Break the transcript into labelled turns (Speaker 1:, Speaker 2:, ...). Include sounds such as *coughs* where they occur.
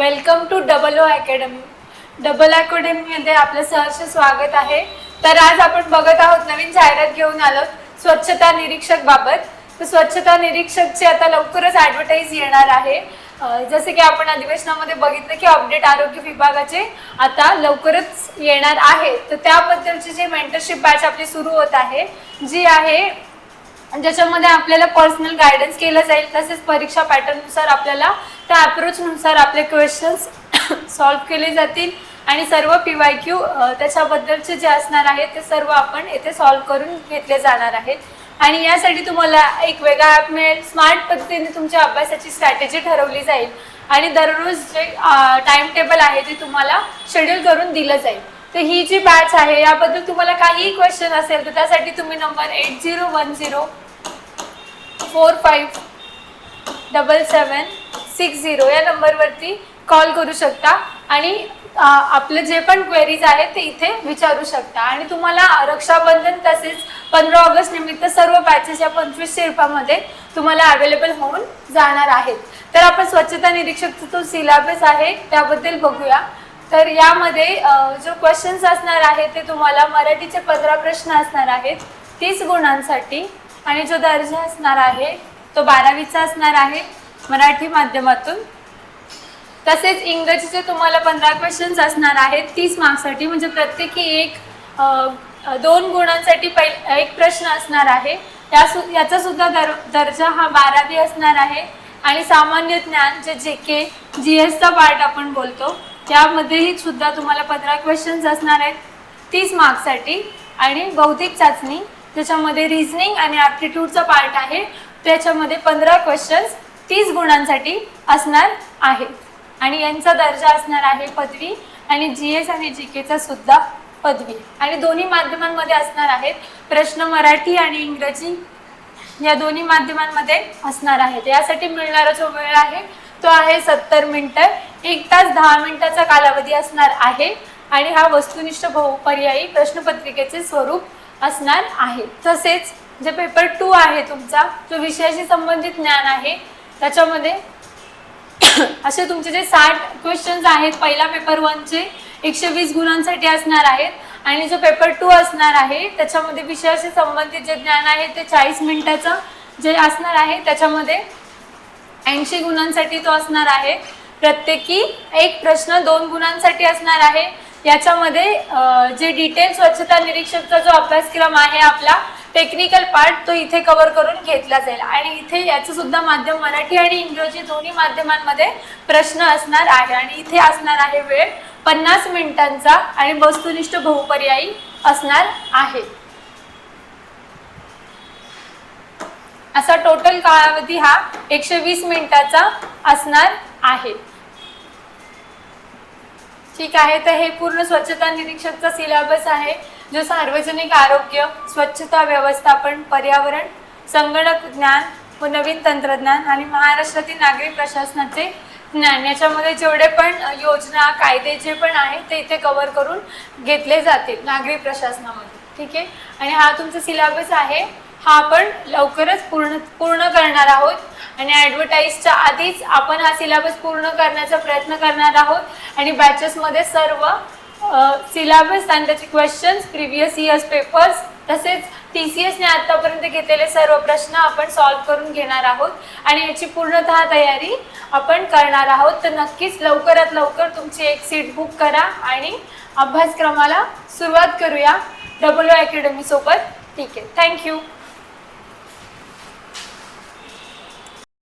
Speaker 1: Welcome to double O academy. Double अकॅडमीमध्ये आपलं सहर्ष स्वागत आहे. तर आज आपण बघत आहोत नवीन जाहिरात घेऊन आलो स्वच्छता निरीक्षक बाबत. तर स्वच्छता निरीक्षकची आता लवकरच ॲडव्हर्टाईज येणार आहे. जसे की आपण अधिवेशनामध्ये बघितलं की अपडेट आरोग्य विभागाचे आता लवकरच येणार आहे. तर त्याबद्दलची जी मेंटरशिप बॅच आपली सुरू होत आहे जी आहे आणि ज्याच्यामध्ये आपल्याला पर्सनल गायडन्स केलं जाईल तसेच परीक्षा पॅटर्ननुसार आपल्याला त्या अप्रोचनुसार आपले क्वेश्चन्स सॉल्व्ह *coughs* केले जातील. आणि सर्व पी वाय क्यू त्याच्याबद्दलचे जे असणार आहेत ते सर्व आपण येथे सॉल्व्ह करून घेतले जाणार आहेत. आणि यासाठी तुम्हाला एक वेगळा ॲप मिळेल. स्मार्ट पद्धतीने तुमच्या अभ्यासाची स्ट्रॅटेजी ठरवली जाईल. आणि दररोज जे टाइम टेबल आहे ते तुम्हाला शेड्यूल करून दिलं जाईल. तर ही जी बॅच आहे याबद्दल तुम्हाला काहीही क्वेश्चन असेल तर त्यासाठी तुम्ही number eight zero one zero four five double seven six zero या नंबरवरती कॉल करू शकता. आणि आपले जे पण क्वेरीज आहेत ते इथे विचारू शकता. आणि तुम्हाला रक्षाबंधन तसेच पंधरा ऑगस्ट निमित्त सर्व बॅचेस या पंचवीसशे रुपयामध्ये तुम्हाला अवेलेबल होऊन जाणार आहेत. तर आपण स्वच्छता निरीक्षकचा जो सिलेबस आहे त्याबद्दल बघूया. तर यामध्ये जो क्वेश्चन्स असणार आहे ते तुम्हाला मराठीचे पंधरा प्रश्न असणार आहेत तीस गुणांसाठी. आणि जो दर्जा असणार आहे तो बारावीचा असणार आहे मराठी माध्यमातून. तसेच इंग्रजीचे तुम्हाला पंधरा क्वेश्चन्स असणार आहेत तीस मार्क्ससाठी. म्हणजे प्रत्येकी एक दोन गुणांसाठी पै एक प्रश्न असणार आहे. या सु याचा सुद्धा दर दर्जा हा बारावी असणार आहे. आणि सामान्य ज्ञान जे जे के जी एसचा पार्ट आपण बोलतो त्यामध्येही सुद्धा तुम्हाला पंधरा क्वेश्चन्स असणार आहेत. तीस मार्क्ससाठी आणि बौद्धिक चाचणी ज्याच्यामध्ये रिझनिंग आणि ॲप्टिट्यूडचा पार्ट आहे त्याच्यामध्ये पंधरा क्वेश्चन्स तीस गुणांसाठी असणार आहेत. आणि यांचा दर्जा असणार आहे पदवी आणि जी एस आणि जी केचा सुद्धा पदवी. आणि दोन्ही माध्यमांमध्ये असणार आहेत प्रश्न मराठी आणि इंग्रजी. या दोन्ही माध्यमांमध्ये असणार आहेत. यासाठी मिळणारा जो वेळ आहे तो आहे सत्तर मिनटं. एक तास दहा मिनिटाचा कालावधी असणार आहे आणि हा वस्तुनिष्ठ बहुपर्यायी प्रश्नपत्रिकेचे स्वरूप असणार आहे. तसेच जे पेपर टू आहे तुमचा जो विषयाशी संबंधित ज्ञान आहे त्याच्यामध्ये असे तुमचे जे साठ क्वेश्चन्स आहेत पहिला पेपर वनचे एकशे वीस गुणांसाठी असणार आहेत आणि जो पेपर टू असणार आहे त्याच्यामध्ये विषयाशी संबंधित जे ज्ञान आहे ते चाळीस मिनिटाचं जे असणार आहे त्याच्यामध्ये ऐंशी गुणांसाठी तो असणार आहे. प्रत्येकी एक प्रश्न दोन गुणांसाठी असणार आहे. याच्यामध्ये जे डिटेल स्वच्छता निरीक्षकचा जो अभ्यासक्रम आहे आपला टेक्निकल पार्ट तो इथे कव्हर करून घेतला जाईल. आणि इथे याचं सुद्धा माध्यम मराठी आणि इंग्रजी दोन्ही माध्यमांमध्ये प्रश्न असणार आहे. आणि इथे असणार आहे वेळ पन्नास मिनिटांचा आणि वस्तुनिष्ठ बहुपर्यायी असणार आहे. असा टोटल कालावधी हा एकशे वीस मिनिटाचा असणार आहे. ठीक आहे तर हे पूर्ण स्वच्छता निरीक्षकचा सिलेबस आहे जो सार्वजनिक आरोग्य स्वच्छता व्यवस्थापन पर्यावरण संगणक ज्ञान व नवीन तंत्रज्ञान आणि महाराष्ट्रातील नागरी प्रशासनाचे ज्ञान. याच्यामध्ये जेवढे पण योजना कायदे जे पण आहे ते इथे कव्हर करून घेतले जातील नागरी प्रशासनामध्ये. ठीक आहे? आणि हा तुमचा सिलेबस आहे. हा आपण लवकरच पूर्ण पूर्ण करणार आहोत. आणि ॲडव्हर्टाईजच्या आधीच आपण हा सिलेबस पूर्ण करण्याचा प्रयत्न करणार आहोत. आणि बॅचेसमध्ये सर्व सिलेबस आणि त्याचे क्वेश्चन्स प्रिव्हियस इयर्स पेपर्स तसेच टी सी एसने आत्तापर्यंत घेतलेले सर्व प्रश्न आपण सॉल्व्ह करून घेणार आहोत. आणि याची पूर्णतः तयारी आपण करणार आहोत. तर नक्कीच लवकरात लवकर तुमची एक सीट बुक करा आणि अभ्यासक्रमाला सुरुवात करूया. डब्ल्यू अकॅडमीसोबत ठीक आहे. थँक्यू